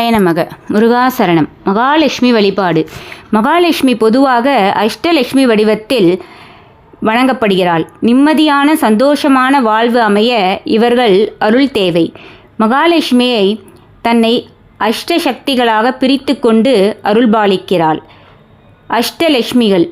நமக முருகாசரணம் மகாலட்சுமி வழிபாடு. மகாலட்சுமி பொதுவாக அஷ்டலட்சுமி வடிவத்தில் வணங்கப்படுகிறாள். நிம்மதியான சந்தோஷமான வாழ்வு அமைய இவர்கள் அருள் தேவை. மகாலட்சுமியை தன்னை அஷ்ட சக்திகளாக பிரித்து கொண்டு அருள்பாலிக்கிறாள். அஷ்டலட்சுமிகள்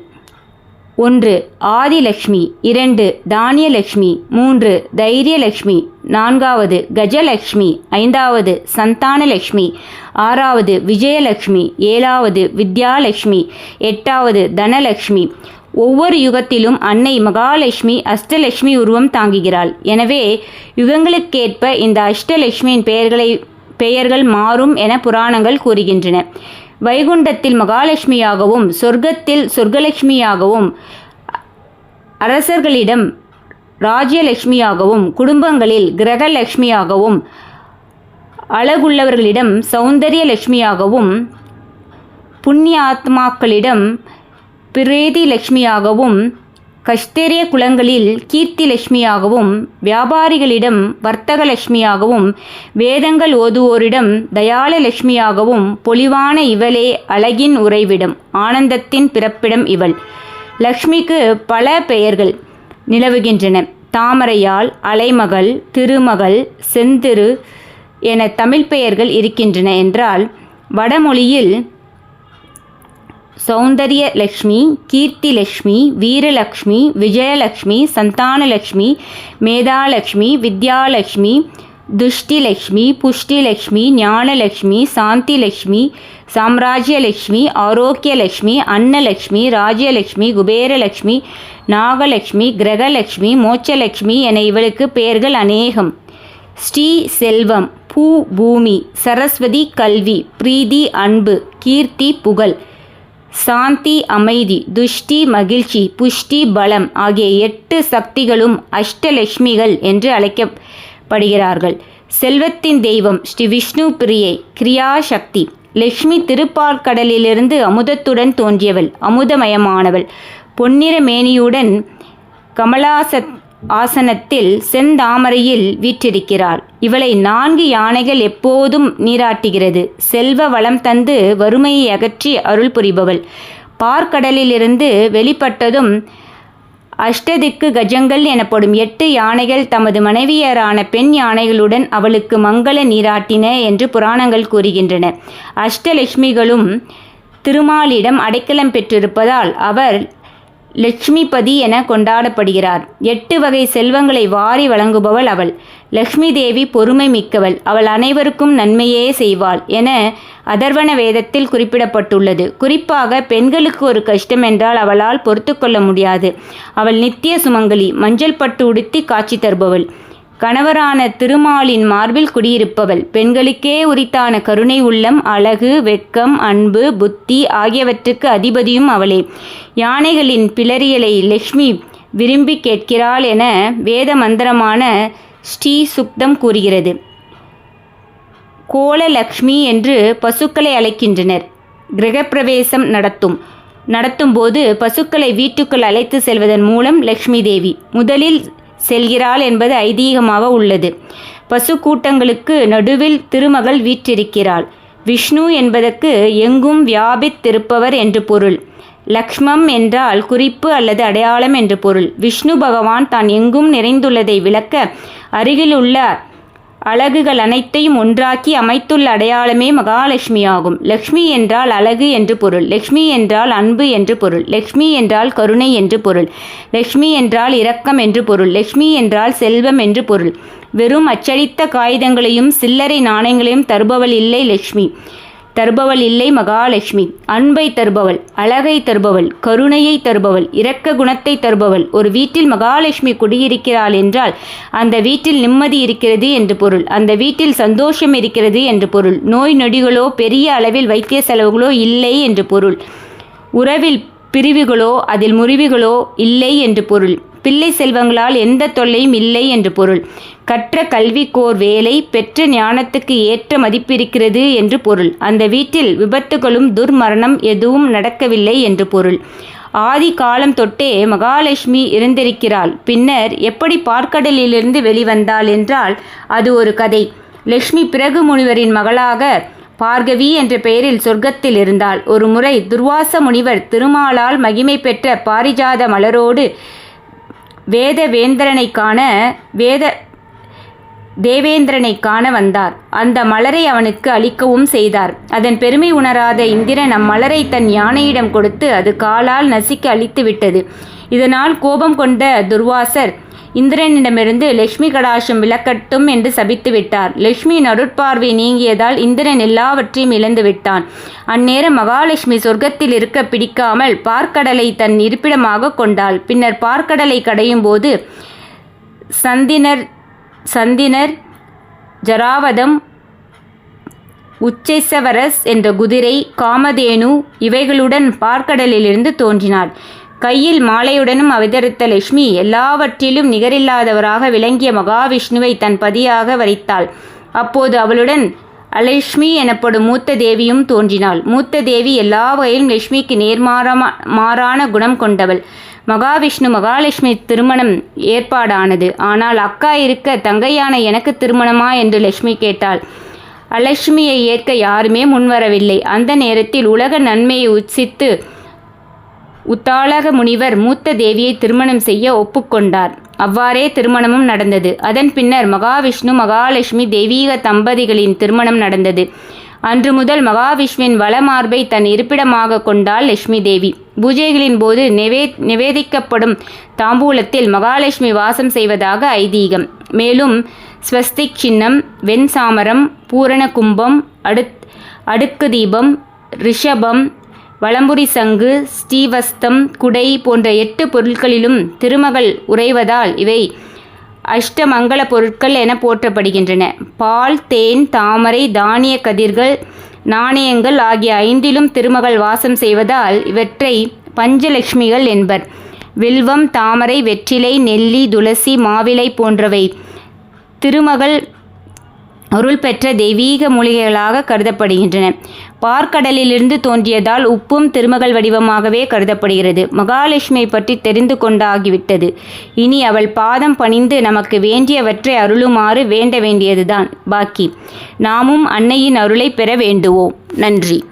ஒன்று ஆதிலக்ஷ்மி. இரண்டு தானியலக்ஷ்மி. மூன்று தைரியலக்ஷ்மி. நான்காவது கஜலக்ஷ்மி. ஐந்தாவது சந்தானலக்ஷ்மி. ஆறாவது விஜயலக்ஷ்மி. ஏழாவது வித்யாலக்ஷ்மி. எட்டாவது தனலக்ஷ்மி. ஒவ்வொரு யுகத்திலும் அன்னை மகாலட்சுமி அஷ்டலட்சுமி உருவம் தாங்குகிறாள். எனவே யுகங்களுக்கேற்ப இந்த அஷ்டலட்சுமியின் பெயர்களை பெயர்கள் மாறும் என புராணங்கள் கூறுகின்றன. வைகுண்டத்தில் மகாலட்சுமியாகவும் சொர்க்கத்தில் சொர்க்கலட்சுமியாகவும் அரசர்களிடம் ராஜ்யலட்சுமியாகவும் குடும்பங்களில் கிரகலட்சுமியாகவும் அழகுள்ளவர்களிடம் சௌந்தரிய லட்சுமியாகவும் புண்ணிய ஆத்மாக்களிடம் பிரேதி லட்சுமியாகவும் கஷ்டரிய குலங்களில் கீர்த்தி லட்சுமியாகவும் வியாபாரிகளிடம் வர்த்தக லட்சுமியாகவும் வேதங்கள் ஓதுவோரிடம் தயால லட்சுமியாகவும் பொலிவான இவளே அழகின் உறைவிடம் ஆனந்தத்தின் பிறப்பிடம் இவள். லக்ஷ்மிக்கு பல பெயர்கள் நிலவுகின்றன. தாமரையால் அலைமகள் திருமகள் செந்திரு என தமிழ் பெயர்கள் இருக்கின்றன என்றால் வடமொழியில் சௌந்தரிய லக்ஷ்மி கீர்த்தி லக்ஷ்மி வீரலக்ஷ்மி விஜயலக்ஷ்மி சந்தானலக்ஷ்மி மேதாலக்ஷ்மி வித்யாலக்ஷ்மி துஷ்டிலக்ஷ்மி புஷ்டிலக்ஷ்மி ஞானலக்ஷ்மி சாந்திலக்ஷ்மி சாம்ராஜ்யலக்ஷ்மி ஆரோக்கியலக்ஷ்மி அன்னலக்ஷ்மி ராஜ்யலக்ஷ்மி குபேரலக்ஷ்மி நாகலக்ஷ்மி கிரகலக்ஷ்மி மோட்சலக்ஷ்மி என இவளுக்கு பெயர்கள் அநேகம். ஸ்ரீ செல்வம் பூ பூமி சரஸ்வதி கல்வி பிரீதி அன்பு கீர்த்தி புகழ். சாந்தி அமைதி துஷ்டி மகிழ்ச்சி புஷ்டி பலம் ஆகிய எட்டு சக்திகளும் அஷ்டலட்சுமிகள் என்று அழைக்கப்படுகிறார்கள். செல்வத்தின் தெய்வம் ஸ்ரீ விஷ்ணு பிரியை கிரியாசக்தி. லக்ஷ்மி திருப்பார்கடலிலிருந்து அமுதத்துடன் தோன்றியவள் அமுதமயமானவள். பொன்னிற மேனியுடன் கமலாசத் ஆசனத்தில் செந்தாமரையில் வீற்றிருக்கிறாள். இவளை நான்கு யானைகள் எப்போதும் நீராட்டுகிறது. செல்வ வளம் தந்து வறுமையை அகற்றி அருள் புரிபவள். பார்க்கடலிலிருந்து வெளிப்பட்டதும் அஷ்டதிக்கு கஜங்கள் எனப்படும் எட்டு யானைகள் தமது மனைவியரான பெண் யானைகளுடன் அவளுக்கு மங்கள நீராட்டின என்று புராணங்கள் கூறுகின்றன. அஷ்டலட்சுமிகளும் திருமாலிடம் அடைக்கலம் பெற்றிருப்பதால் அவர் லட்சுமிபதி என கொண்டாடப்படுகிறார். எட்டு வகை செல்வங்களை வாரி வழங்குபவள் அவள். லக்ஷ்மி தேவி பொறுமை மிக்கவள் அவள் அனைவருக்கும் நன்மையே செய்வாள் என அதர்வன வேதத்தில் குறிப்பிடப்பட்டுள்ளது. குறிப்பாக பெண்களுக்கு ஒரு கஷ்டம் என்றால் அவளால் பொறுத்து கொள்ள முடியாது. அவள் நித்திய சுமங்கலி மஞ்சள் பட்டு உடுத்தி காட்சி தருபவள். கணவரான திருமாலின் மார்பில் குடியிருப்பவள். பெண்களுக்கே உரித்தான கருணை உள்ளம் அழகு வெக்கம் அன்பு புத்தி ஆகியவற்றுக்கு அதிபதியும் அவளே. யானைகளின் பிளரியலை லக்ஷ்மி விரும்பி கேட்கிறாள் என வேத மந்திரமான ஸ்ரீ சுக்தம் கூறுகிறது. கோலலக்ஷ்மி என்று பசுக்களை அழைக்கின்றனர். கிரகப்பிரவேசம் நடத்தும். நடத்தும்போது பசுக்களை வீட்டுக்குள் அழைத்து செல்வதன் மூலம் லக்ஷ்மி தேவி முதலில் செல்கிறாள் என்பது ஐதீகமாக உள்ளது. பசு கூட்டங்களுக்கு நடுவில் திருமகள் வீற்றிருக்கிறாள். விஷ்ணு என்பதற்கு எங்கும் வியாபித்திருப்பவர் என்று பொருள். லக்ஷ்மம் என்றால் குறிப்பு அல்லது அடையாளம் என்று பொருள். விஷ்ணு பகவான் தான் எங்கும் நிறைந்துள்ளதை விளக்க அருகிலுள்ள அழகுகள் அனைத்தையும் ஒன்றாக்கி அமைத்துள்ள அடையாளமே மகாலட்சுமியாகும் லக்ஷ்மி என்றால் அழகு என்று பொருள். லக்ஷ்மி என்றால் அன்பு என்று பொருள். லக்ஷ்மி என்றால் கருணை என்று பொருள். லக்ஷ்மி என்றால் இரக்கம் என்று பொருள். லக்ஷ்மி என்றால் செல்வம் என்று பொருள். வெறும் அச்சடித்த காகிதங்களையும் சில்லறை நாணயங்களையும் தருபவள் இல்லை லக்ஷ்மி. தருபவள் இல்லை மகாலட்சுமி. அன்பை தருபவள் அழகை தருபவள் கருணையை தருபவள் இரக்க குணத்தை தருபவள். ஒரு வீட்டில் மகாலட்சுமி குடியிருக்கிறாள் என்றால் அந்த வீட்டில் நிம்மதி இருக்கிறது என்று பொருள். அந்த வீட்டில் சந்தோஷம் இருக்கிறது என்று பொருள். நோய் நொடிகளோ பெரிய அளவில் வைத்திய செலவுகளோ இல்லை என்று பொருள். உறவில் பிரிவுகளோ அதில் முறிவுகளோ இல்லை என்று பொருள். பிள்ளை செல்வங்களால் எந்த தொல்லையும் இல்லை என்று பொருள். கற்ற கல்விக்கோர் வேலை பெற்ற ஞானத்துக்கு ஏற்ற மதிப்பிருக்கிறது என்று பொருள். அந்த வீட்டில் விபத்துகளும் துர்மரணம் எதுவும் நடக்கவில்லை என்று பொருள். ஆதி காலம் தொட்டே மகாலட்சுமி இருந்திருக்கிறாள். பின்னர் எப்படி பார்க்கடலிலிருந்து வெளிவந்தாள் என்றால் அது ஒரு கதை. லக்ஷ்மி பிறகு முனிவரின் மகளாக பார்கவி என்ற பெயரில் சொர்க்கத்தில் இருந்தாள். ஒரு முறை துர்வாச முனிவர் திருமாலால் மகிமை பெற்ற பாரிஜாத மலரோடு வேத வேந்திரனை காண வேத தேவேந்திரனை காண வந்தார். அந்த மலரை அவனுக்கு அளிக்கவும் செய்தார். அதன் பெருமை உணராத இந்திரன் அம்மலரை தன் யானையிடம் கொடுத்து அது காலால் நசிக்க அழித்து விட்டது இதனால் கோபம் கொண்ட துர்வாசர் இந்திரனிடமிருந்து லக்ஷ்மி கடாசம் விளக்கட்டும் என்று சபித்து விட்டார். லக்ஷ்மி நடுற்பார்வை நீங்கியதால் இந்திரன் எல்லாவற்றையும் இழந்து விட்டான். அந்நேரம் மகாலட்சுமி சொர்க்கத்தில் இருக்க பிடிக்காமல் பார்க்கடலை தன் இருப்பிடமாக கொண்டாள். பின்னர் பார்க்கடலை கடையும் போது சந்தினர் சந்தினர் ஜராவதம் உச்சைசவரஸ் என்ற குதிரை காமதேனு இவைகளுடன் பார்க்கடலிலிருந்து தோன்றினாள். கையில் மாலையுடனும் அவதரித்த லட்சுமி எல்லாவற்றிலும் நிகரில்லாதவராக விளங்கிய மகாவிஷ்ணுவை தன் பதியாக வரித்தாள். அப்போது அவளுடன் அலட்சுமி எனப்படும் மூத்த தேவியும் தோன்றினாள். மூத்த தேவி எல்லா வகையிலும் லட்சுமிக்கு நேர்மாறமா மாறான குணம் கொண்டவள். மகாவிஷ்ணு மகாலட்சுமி திருமணம் ஏற்பாடானது. ஆனால் அக்கா இருக்க தங்கையான எனக்கு திருமணமா? என்று லட்சுமி கேட்டாள். அலட்சுமியை ஏற்க யாருமே முன்வரவில்லை. அந்த நேரத்தில் உலக நன்மையை உச்சித்து உத்தாளக முனிவர் மூத்த தேவியை திருமணம் செய்ய ஒப்புக்கொண்டார். அவ்வாறே திருமணமும் நடந்தது. அதன் பின்னர் மகாவிஷ்ணு மகாலட்சுமி தெய்வீக தம்பதிகளின் திருமணம் நடந்தது. அன்று முதல் மகாவிஷ்ணுவின் வளமார்பை தன் இருப்பிடமாக கொண்டாள் லட்சுமி தேவி. பூஜைகளின் போது நிவே நிவேதிக்கப்படும் தாம்பூலத்தில் மகாலட்சுமி வாசம் செய்வதாக ஐதீகம். மேலும் ஸ்வஸ்திக் சின்னம் வெண் சாமரம் பூரண கும்பம் அடுத் அடுக்கு தீபம் ரிஷபம் வளம்புரி சங்கு ஸ்ரீவஸ்தம் குடை போன்ற எட்டு பொருட்களிலும் திருமகள் உறைவதால் இவை அஷ்டமங்கல பொருட்கள் என போற்றப்படுகின்றன. பால் தேன் தாமரை தானிய கதிர்கள் நாணயங்கள் ஆகிய ஐந்திலும் திருமகள் வாசம் செய்வதால் இவற்றை பஞ்சலட்சுமிகள் என்பர். வில்வம் தாமரை வெற்றிலை நெல்லி துளசி மாவிலை போன்றவை திருமகள் அருள் பெற்ற தெய்வீக மூலிகைகளாக கருதப்படுகின்றன. பார்க்கடலிலிருந்து தோன்றியதால் உப்பும் திருமகள் வடிவமாகவே கருதப்படுகிறது. மகாலட்சுமியை பற்றி தெரிந்து கொண்டாகிவிட்டது. இனி அவள் பாதம் பணிந்து நமக்கு வேண்டியவற்றை அருளுமாறு வேண்ட வேண்டியதுதான். பாக்கி நாமும் அன்னையின் அருளை பெற வேண்டுவோம். நன்றி.